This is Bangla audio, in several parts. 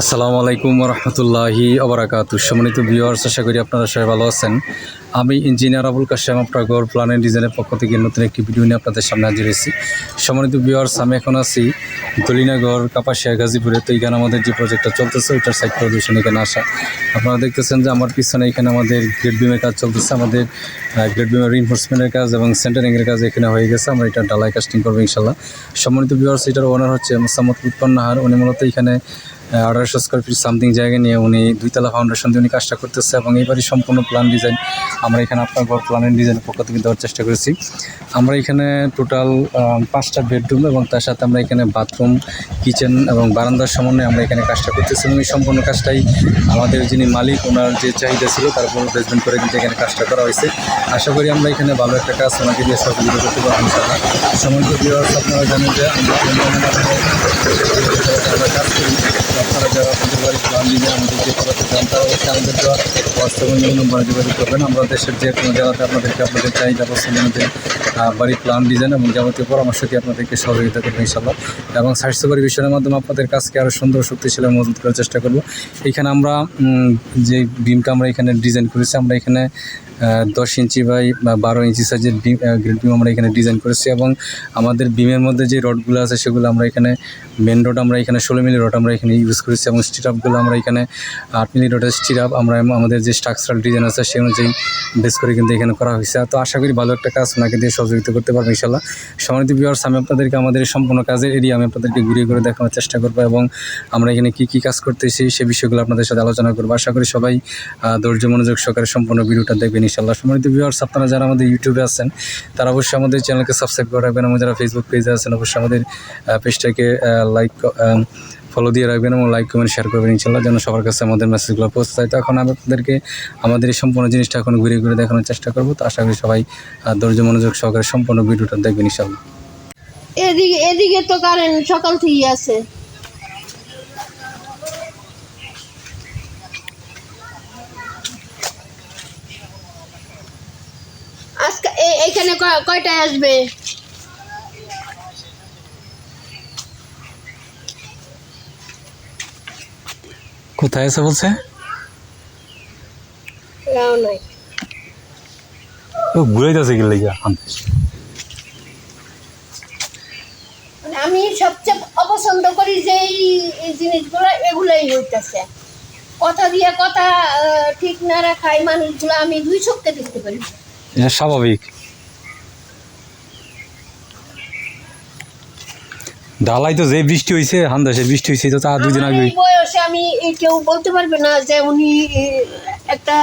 আসসালামু আলাইকুম রহমতুল্লাহি আবরাকাত সম্মানিত ভিউয়ার্স, আশা করি আপনারা সবাই ভালো আছেন। আমি ইঞ্জিনিয়ার আবুল কাশেম আপনাগর প্ল্যান অ্যান্ড ডিজাইনের পক্ষ থেকে নতুন একটি ভিডিও নিয়ে আপনাদের সামনে হাজির হয়েছি। সম্মানিত ভিউয়ার্স, আমি এখন আছি দলিনাগর কাপাসিয়া, গাজীপুরে। তো এখানে আমাদের যে প্রজেক্টটা চলতেছে, ওইটার সাইড প্রদর্শন এখানে আসা। আপনারা দেখতেছেন যে আমার পিছনে এখানে আমাদের গ্রেড বিমের কাজ চলতেছে। আমাদের গ্রেড বিমের রিনফোর্সমেন্টের কাজ এবং সেন্টারিংয়ের কাজ এখানে হয়ে গেছে। আমরা এটা ডালাই কাস্টিং করব ইনশাল্লাহ সম্মানিত ভিউয়ার্স, এটার ওনার হচ্ছে মোসাম্মদ উৎপন্নাহার উনি মূলত এখানে আড়াইশো স্কোয়ার ফিট সামথিং জায়গা নিয়ে উনি দুইতলা ফাউন্ডেশন দিয়ে উনি কাজটা করতেছে এবং এইবারই সম্পূর্ণ প্ল্যান ডিজাইন আমরা এখানে আপনার ঘর প্ল্যান ডিজাইনের পক্ষ থেকে দেওয়ার চেষ্টা করেছি। আমরা এখানে টোটাল পাঁচটা বেডরুম এবং তার সাথে আমরা এখানে বাথরুম কিচেন এবং বারান্দার সমন্বয়ে আমরা এখানে কাজটা করতেছি এবং এই সম্পূর্ণ কাজটাই আমাদের যিনি মালিক ওনার যে চাহিদা ছিল তার উপর বেসমেন্ট করে কিন্তু এখানে কাজটা করা হয়েছে। আশা করি আমরা এখানে ভালো একটা কাজ ওনাকে দিয়ে সহযোগিতা করতে পারব সম্মানিত viewers, আপনারা জানেন যে আমরা কাজ করি আমরা দেশের যে আপনাদেরকে আপনাদের বাড়ির প্ল্যান ডিজাইন এবং যাবতীয় পরামর্শ দিয়ে আপনাদেরকে সহযোগিতা করব ইনশাল্লাহ এবং স্বাস্থ্যকরী বিষয়ের মাধ্যমে আপনাদের কাজকে আরও সুন্দর শক্তিশালী এবং মজবুত করার চেষ্টা করব এখানে আমরা যে বিমটা আমরা এখানে ডিজাইন করেছি, আমরা এখানে দশ ইঞ্চি বাই বারো ইঞ্চি সাইজের বিম গ্রিল বিম আমরা এখানে ডিজাইন করেছি এবং আমাদের বিমের মধ্যে যে রডগুলো আছে সেগুলো আমরা এখানে মেন রড আমরা এখানে ষোলো মিলি রড আমরা এখানে ইউজ করেছি এবং স্টিরাপগুলো আমরা এখানে আট মিলি রডের স্টিরাপ আমরা আমাদের যে স্ট্রাকচারাল ডিজাইন আছে সেই অনুযায়ী বেস করে কিন্তু এখানে করা হয়েছে। তো আশা করি ভালো একটা কাজ ওনাকে দিয়ে সহযোগিতা করতে পারব ইনশাল্লাহ সমানিত ভিউয়ার্স আমি আপনাদেরকে আমাদের সম্পূর্ণ কাজের এরিয়া আমি আপনাদেরকে ঘুরিয়ে ঘুরে দেখানোর চেষ্টা করব এবং আমরা এখানে কী কী কাজ করতেছি সেই বিষয়গুলো আপনাদের সাথে আলোচনা করব। আশা করি সবাই ধৈর্য মনোযোগ সহকারে সম্পূর্ণ ভিডিওটা দেখবেন। ইনশাল্লাহ সম্মানিত ভিউয়ার্স আপনারা যারা আমাদের ইউটিউবে আছেন, তারা অবশ্যই আমাদের চ্যানেলকে সাবস্ক্রাইব করে রাখবেন এবং যারা ফেসবুক পেজে আছেন, অবশ্যই আমাদের পেজটাকে লাইক ফলো দিয়ে রাখবেন এবং লাইক কমেন্ট শেয়ার করবেন ইনশাল্লাহ যেন সবার কাছে আমাদের মেসেজগুলো পৌঁছায় তো এখন আপনাদেরকে আমাদের এই সম্পূর্ণ জিনিসটা এখন ঘুরে ঘুরে দেখানোর চেষ্টা করব। তো আশা করি সবাই ধৈর্য মনোযোগ সহকারে সম্পূর্ণ ভিডিওটা দেখবেন ইনশাল্লাহ এদিকে এদিকে তো কারেন্ট সকাল থেকেই আছে আজকে এ- এইখানে ক- কয়টায় আসবে? কোথায় আছে বলছে? ও ঘুরাইতেছে কি লেগে মানে আমি সবচেয়ে অপছন্দ করি যে এই জিনিসগুলো এগুলাই হইতেছে। কথা দিয়ে কথা ঠিক না রাখাই মানুষগুলো আমি দুই চোখকে দেখতে পারি। স্বাভাবিক। ডালাই তো যে বৃষ্টি হয়েছে হান্দাসের বৃষ্টি হয়েছে তো তার দুই দিন আমার আগে বয়সে আমি কেউ বলতে পারবে না যে উনি একটা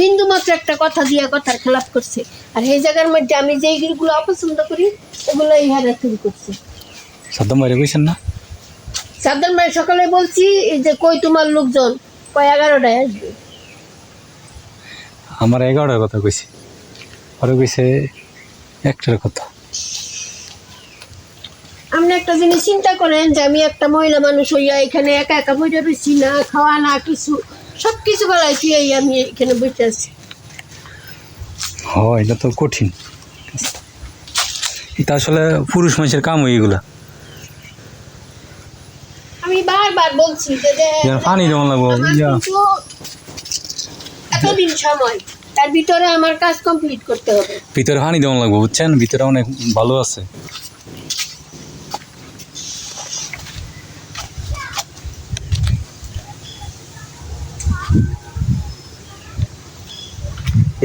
বিন্দু মাত্র একটা কথা দিয়ে কথার খেলাপ করছে। আর এই জায়গার মধ্যে আমি যে গুলো অপছন্দ করি ওগুলো ইহারা শুরু করছে। সাদ্দাম বাইরে কইছেন না? সাবধান ভাই সকালে বলছি এই যে কই তোমার লোকজন? কয় এগারোটায় আসবে? আমার এগারোটার কথা কইছি। ওরা কইছে একটার কথা। আপনি একটা জিনিস চিন্তা করেন যে আমি একটা মহিলা মানুষ হইয়া এখানে একা একা বসে রয়েছি না খাওয়া না কিছু সব কিছু বেলায় তুই আমি এখানে বসে আছি। হয় এটা তো কঠিন এটা আসলে পুরুষ মানুষের কাম এগুলা। আমি বারবার বলছি যে পানি যেমন লাগবো এতদিন সময় তার ভিতরে আমার কাজ কমপ্লিট করতে হবে। ভিতরে পানি যেমন লাগবো বুঝছেন? ভিতরে অনেক ভালো আছে।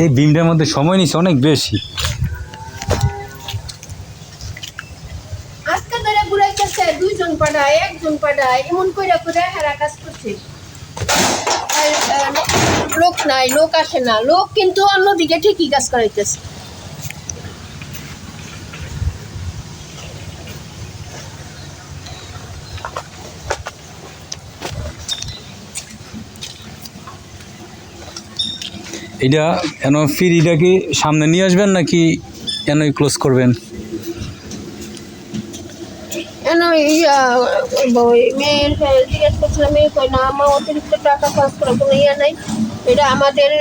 এই বিমটার মধ্যে সময় নিচ্ছে অনেক বেশি। পাঠায়, একজন এমন কাজ লোক নাই, লোক আসে না। লোক কিন্তু অন্যদিকে ঠিকই কাজ করাইতেছে। এটা এন ফিরিটা কি সামনে নিয়ে আসবেন নাকি এনই ক্লোজ করবেন? এটা আমাদের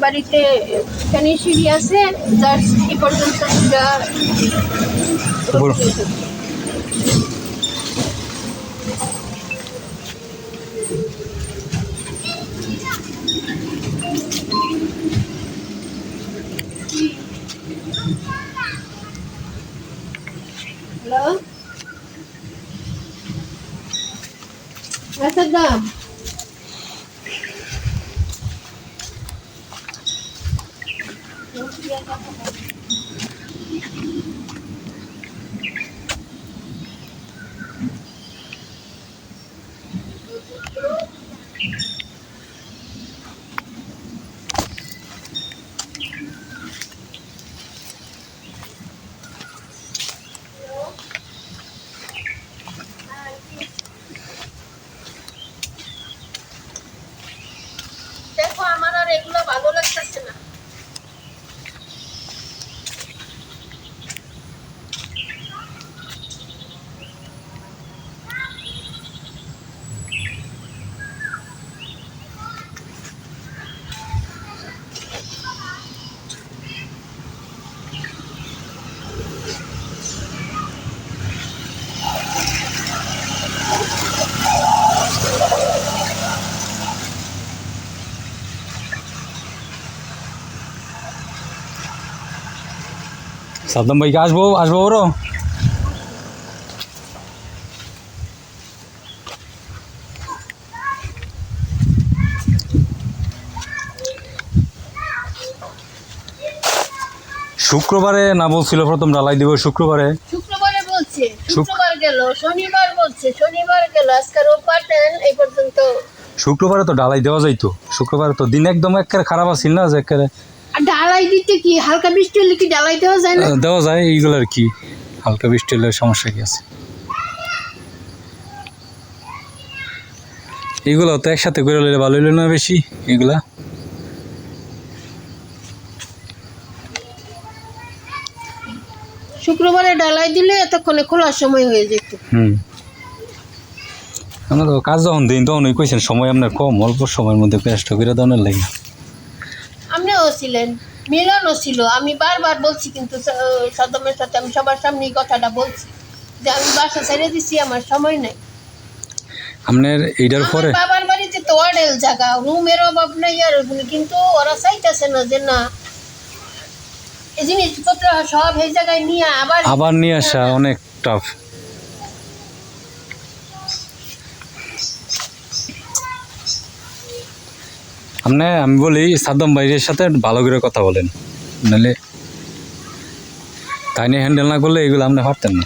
বাড়িতে এখানে সিঁড়ি আছে যার পর্যন্ত আচ্ছা দাম দেখো আমার আর এগুলো ভালো লাগতেছে না সাদ্দাম ভাইকে আসব? আসব ওরও শুক্রবারে না বলছিল প্রথম ডালাই দিব শুক্রবারে? শুক্রবারে বলছে শুক্রবার গেল শনিবার বলছে শনিবার গেল আজকে রোববার এই পর্যন্ত। শুক্রবারে তো ডালাই দেওয়া যাইতো শুক্রবারে তো দিন একদম একেবারে খারাপ আছিল না যে একেবারে আর ডালাই দিতে কি? হালকা বৃষ্টি হলে কি ডালাই দেওয়া যায় না? দেওয়া যায় এইগুলো আর কি। হালকা বৃষ্টি হলে সমস্যা কি আছে? এগুলো তো একসাথে করে নিলে ভালো হইল না বেশি এগুলা। শুক্রবারে ডালাই দিলে এতক্ষণে খোলার সময় হয়ে যেত। হুম। আমরা তো কাজ যখন দিন তখন ওই কইছেন সময় আপনার কম অল্প সময়ের মধ্যে পেঁয়াজটা করে দেওয়ার লাগে। আপনিও ছিলেন মিলনও ছিল। আমি বারবার বলছি কিন্তু সদমের সাথে আমি সবার সামনে এই কথাটা বলছি যে আমি বাসা ছেড়ে দিছি আমার সময় নেই। আপনার এইটার পরে? বাবার বাড়িতে তো অডেল জায়গা রুমের অভাব নেই আর কিন্তু ওরা চাইতেছে না যে না এই জিনিসপত্র সব এই জায়গায় নিয়ে আবার আবার নিয়ে আসা অনেক টাফ আপনি, আমি বলি, সাদ্দাম ভাইয়ের সাথে ভালো করে কথা বলেন। নাহলে তাই নিয়ে হ্যান্ডেল না করলে এগুলো আপনি পারতেন না।